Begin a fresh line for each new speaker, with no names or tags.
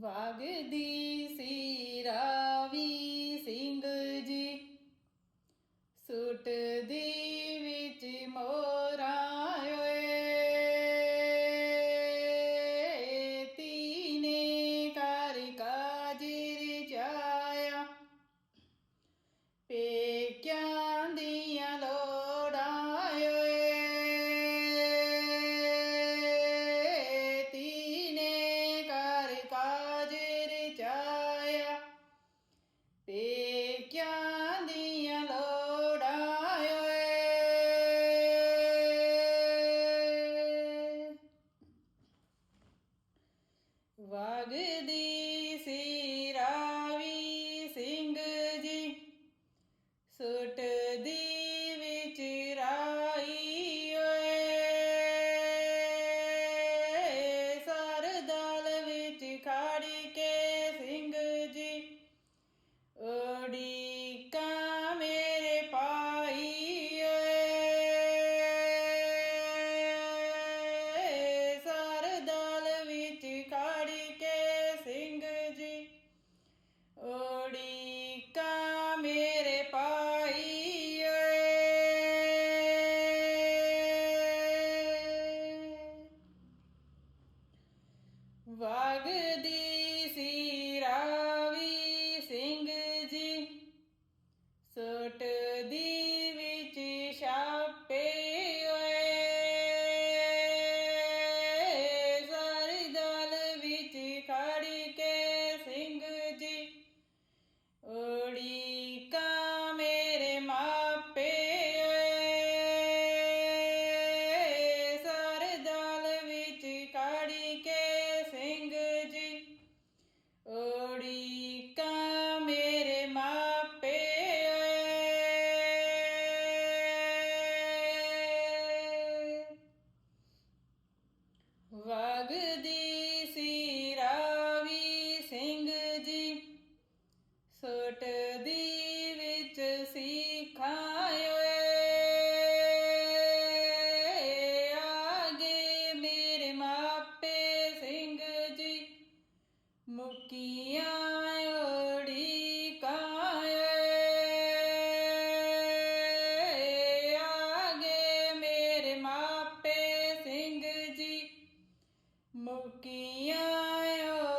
ਵਗਦੀ ਸੀ ਰਾਵੀ ਸਿੰਘ ਜੀ। ਸੁੱਟਦੀ ਵਿੱਚ ਮੋਰਾ ਓਏ। ਤੀਨੇ ਕਰ ਕਾਜਿਰ ਜਾਇਆ ਪੇਕਿਆਂ ਦੀ வாகுதே Uh, ਮੁਕੀਆਂ